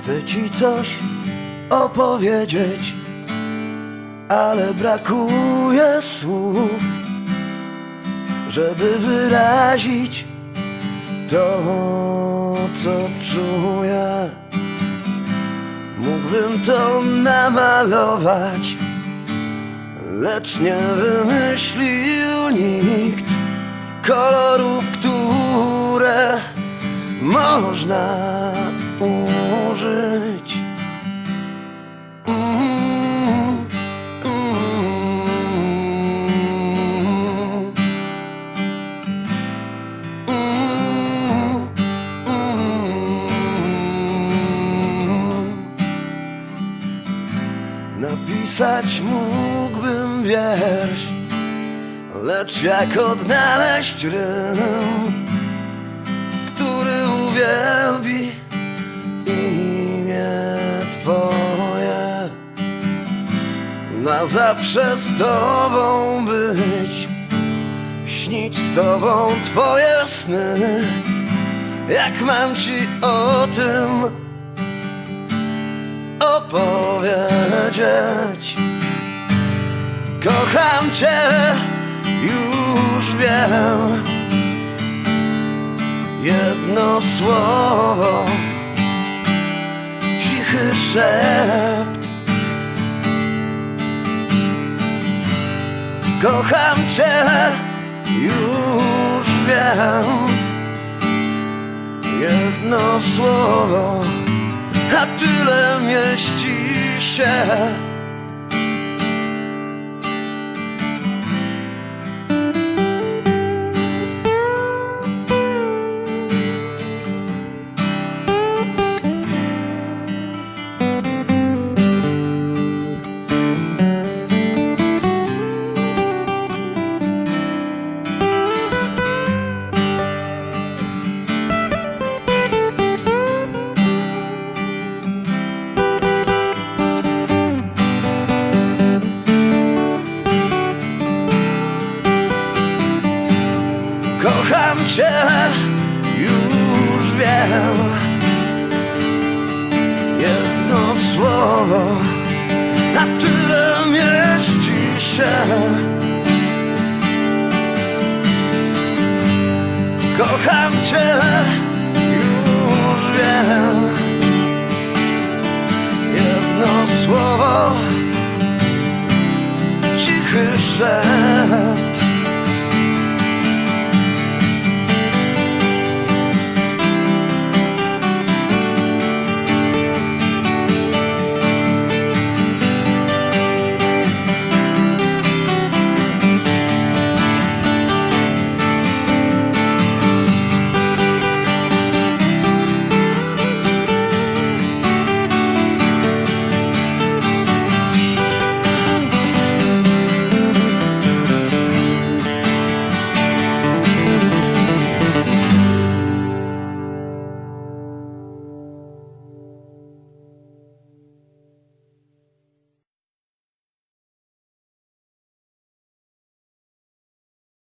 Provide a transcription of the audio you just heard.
Chcę ci coś opowiedzieć, ale brakuje słów, żeby wyrazić to, co czuję. Mógłbym to namalować, lecz nie wymyślił nikt kolorów, które można użyć. Napisać mógłbym wiersz, lecz jak odnaleźć rym, który uwielbi imię Twoje. Na zawsze z Tobą być, śnić z Tobą Twoje sny. Jak mam Ci o tym opowiedzieć? Kocham Cię, już wiem. Jedno słowo, cichy szept. Kocham Cię, już wiem. Jedno słowo, a tyle mieści się. Kocham Cię, już wiem. Jedno słowo, a tyle mieści się. Kocham Cię, już wiem. Jedno słowo, cichy szep.